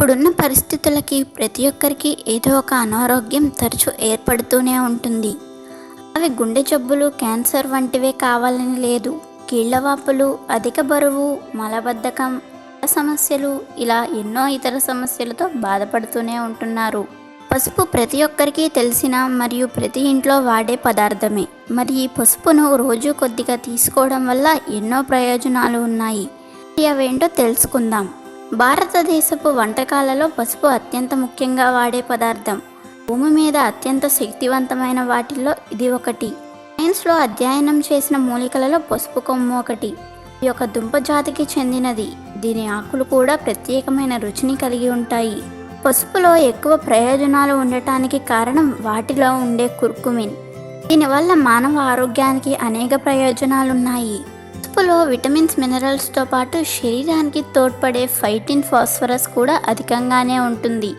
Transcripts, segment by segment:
ఇప్పుడున్న పరిస్థితులకి ప్రతి ఒక్కరికి ఏదో ఒక అనారోగ్యం తరచూ ఏర్పడుతూనే ఉంటుంది. అవి గుండె జబ్బులు క్యాన్సర్ వంటివే కావాలని లేదు. కీళ్ళవాపులు అధిక బరువు మలబద్ధకం సమస్యలు ఇలా ఎన్నో ఇతర సమస్యలతో బాధపడుతూనే ఉంటున్నారు. పసుపు ప్రతి ఒక్కరికి తెలిసిన మరియు ప్రతి ఇంట్లో వాడే పదార్థమే. మరి ఈ పసుపును రోజు కొద్దిగా తీసుకోవడం వల్ల ఎన్నో ప్రయోజనాలు ఉన్నాయి. అవేంటో తెలుసుకుందాం. భారతదేశపు వంటకాలలో పసుపు అత్యంత ముఖ్యంగా వాడే పదార్థం. భూమి మీద అత్యంత శక్తివంతమైన వాటిల్లో ఇది ఒకటి. సైన్స్లో అధ్యయనం చేసిన మూలికలలో పసుపు కొమ్ము ఒకటి. ఈ యొక్క దుంప జాతికి చెందినది. దీని ఆకులు కూడా ప్రత్యేకమైన రుచిని కలిగి ఉంటాయి. పసుపులో ఎక్కువ ప్రయోజనాలు ఉండటానికి కారణం వాటిలో ఉండే కుర్కుమిన్. దీనివల్ల మానవ ఆరోగ్యానికి అనేక ప్రయోజనాలున్నాయి. పసుపులో విటమిన్స్ మినరల్స్తో పాటు శరీరానికి తోడ్పడే ఫైటిన్ ఫాస్ఫరస్ కూడా అధికంగానే ఉంటుంది.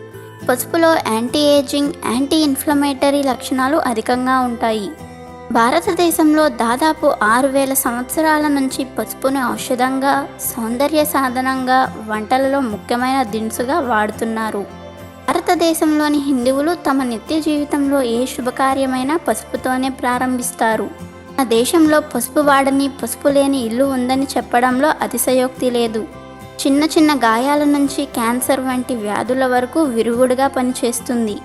పసుపులో యాంటీ ఏజింగ్ యాంటీ ఇన్ఫ్లమేటరీ లక్షణాలు అధికంగా ఉంటాయి. భారతదేశంలో దాదాపు ఆరు వేల సంవత్సరాల నుంచి పసుపును ఔషధంగా సౌందర్య సాధనంగా వంటలలో ముఖ్యమైన దినుసుగా వాడుతున్నారు. భారతదేశంలోని హిందువులు తమ నిత్య జీవితంలో ఏ శుభకార్యమైనా పసుపుతోనే ప్రారంభిస్తారు. మన దేశంలో పసుపు వాడని పసుపు లేని ఇల్లు ఉందని చెప్పడంలో అతిశయోక్తి లేదు. చిన్న చిన్న గాయాల నుంచి క్యాన్సర్ వంటి వ్యాధుల వరకు విరుగుడుగా పనిచేస్తుంది.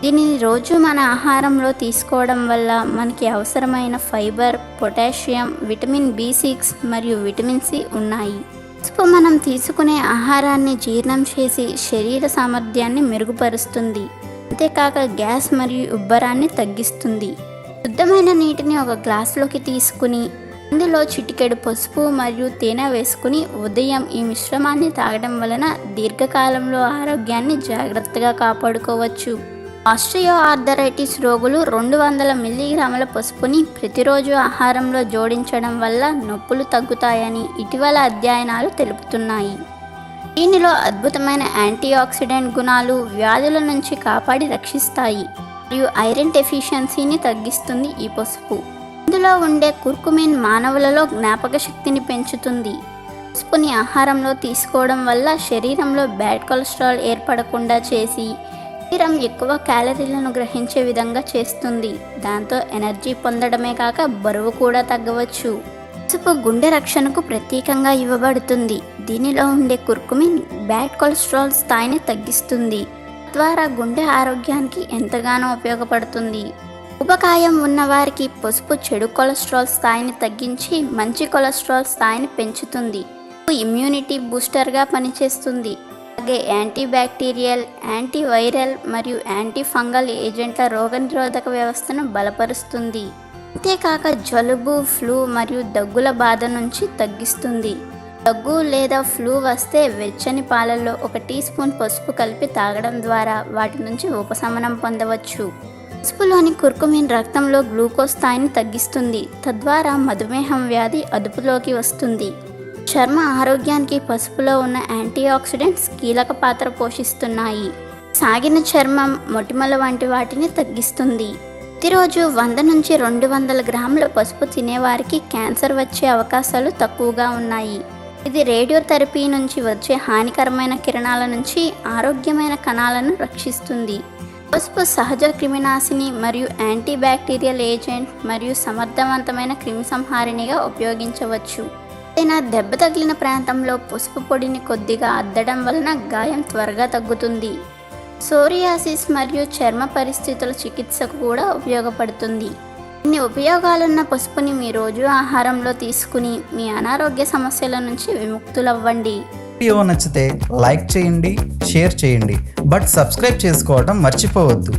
దీనిని రోజు మన ఆహారంలో తీసుకోవడం వల్ల మనకి అవసరమైన fibre potassium vitamin B six మరియు విటమిన్ సి ఉన్నాయి. పసుపు మనం తీసుకునే ఆహారాన్ని జీర్ణం చేసి శరీర సామర్థ్యాన్ని మెరుగుపరుస్తుంది. అంతేకాక గ్యాస్ మరియు ఉబ్బరాన్ని తగ్గిస్తుంది. శుభ్రమైన నీటిని ఒక గ్లాసులోకి తీసుకుని అందులో చిటికెడు పసుపు మరియు తేనె వేసుకుని ఉదయం ఈ మిశ్రమాన్ని తాగడం వలన దీర్ఘకాలంలో ఆరోగ్యాన్ని జాగ్రత్తగా కాపాడుకోవచ్చు. ఆస్ట్రియో ఆర్థరైటిస్ రోగులు రెండు వందల మిల్లీగ్రాముల పసుపుని ప్రతిరోజు ఆహారంలో జోడించడం వల్ల నొప్పులు తగ్గుతాయని ఇటీవల అధ్యయనాలు తెలుపుతున్నాయి. దీనిలో అద్భుతమైన యాంటీ ఆక్సిడెంట్ గుణాలు వ్యాధుల నుంచి కాపాడి రక్షిస్తాయి. మరియు ఐరన్ డెఫిషియన్సీని తగ్గిస్తుంది ఈ పసుపు. ఇందులో ఉండే కుర్కుమిన్ మానవులలో జ్ఞాపక శక్తిని పెంచుతుంది. పసుపుని ఆహారంలో తీసుకోవడం వల్ల శరీరంలో బ్యాడ్ కొలెస్ట్రాల్ ఏర్పడకుండా చేసి శరీరం ఎక్కువ క్యాలరీలను గ్రహించే విధంగా చేస్తుంది. దాంతో ఎనర్జీ పొందడమే కాక బరువు కూడా తగ్గవచ్చు. పసుపు గుండె రక్షణకు ప్రత్యేకంగా ఇవ్వబడుతుంది. దీనిలో ఉండే కుర్కుమిన్ బ్యాడ్ కొలెస్ట్రాల్ స్థాయిని తగ్గిస్తుంది. తద్వారా గుండె ఆరోగ్యానికి ఎంతగానో ఉపయోగపడుతుంది. ఉపకాయం ఉన్నవారికి పసుపు చెడు కొలెస్ట్రాల్ స్థాయిని తగ్గించి మంచి కొలెస్ట్రాల్ స్థాయిని పెంచుతుంది. ఇమ్యూనిటీ బూస్టర్గా పనిచేస్తుంది. అలాగే యాంటీబ్యాక్టీరియల్ యాంటీవైరల్ యాంటీ వైరల్ మరియు యాంటీ ఫంగల్ ఏజెంట్ల రోగనిరోధక వ్యవస్థను బలపరుస్తుంది. అంతేకాక జలుబు ఫ్లూ మరియు దగ్గుల బాధ నుంచి తగ్గిస్తుంది. దగ్గు లేదా ఫ్లూ వస్తే వెచ్చని పాలల్లో ఒక టీ స్పూన్ పసుపు కలిపి తాగడం ద్వారా వాటి నుంచి ఉపశమనం పొందవచ్చు. పసుపులోని కుర్కుమిన్ రక్తంలో గ్లూకోజ్ స్థాయిని తగ్గిస్తుంది. తద్వారా మధుమేహం వ్యాధి అదుపులోకి వస్తుంది. చర్మ ఆరోగ్యానికి పసుపులో ఉన్న యాంటీ ఆక్సిడెంట్స్ కీలక పాత్ర పోషిస్తున్నాయి. సాగిన చర్మం మొటిమల వంటి వాటిని తగ్గిస్తుంది. ప్రతిరోజు వంద నుంచి రెండు వందల గ్రాముల పసుపు తినేవారికి క్యాన్సర్ వచ్చే అవకాశాలు తక్కువగా ఉన్నాయి. ఇది రేడియోథెరపీ నుంచి వచ్చే హానికరమైన కిరణాల నుంచి ఆరోగ్యమైన కణాలను రక్షిస్తుంది. పసుపు సహజ క్రిమినాశిని మరియు యాంటీబ్యాక్టీరియల్ ఏజెంట్ మరియు సమర్థవంతమైన క్రిమిసంహారిణిగా ఉపయోగించవచ్చు. ఏదైనా దెబ్బ తగిలిన ప్రాంతంలో పసుపు పొడిని కొద్దిగా అద్దడం వలన గాయం త్వరగా తగ్గుతుంది. సోరియాసిస్ మరియు చర్మ పరిస్థితుల చికిత్సకు కూడా ఉపయోగపడుతుంది. ఇన్ని ఉపయోగాలున్న పసుపుని మీ రోజు ఆహారంలో తీసుకుని మీ అనారోగ్య సమస్యల నుంచి విముక్తులవ్వండి. వీడియో నచ్చితే లైక్ చేయండి షేర్ చేయండి బట్ సబ్స్క్రైబ్ చేసుకోవడం మర్చిపోవద్దు.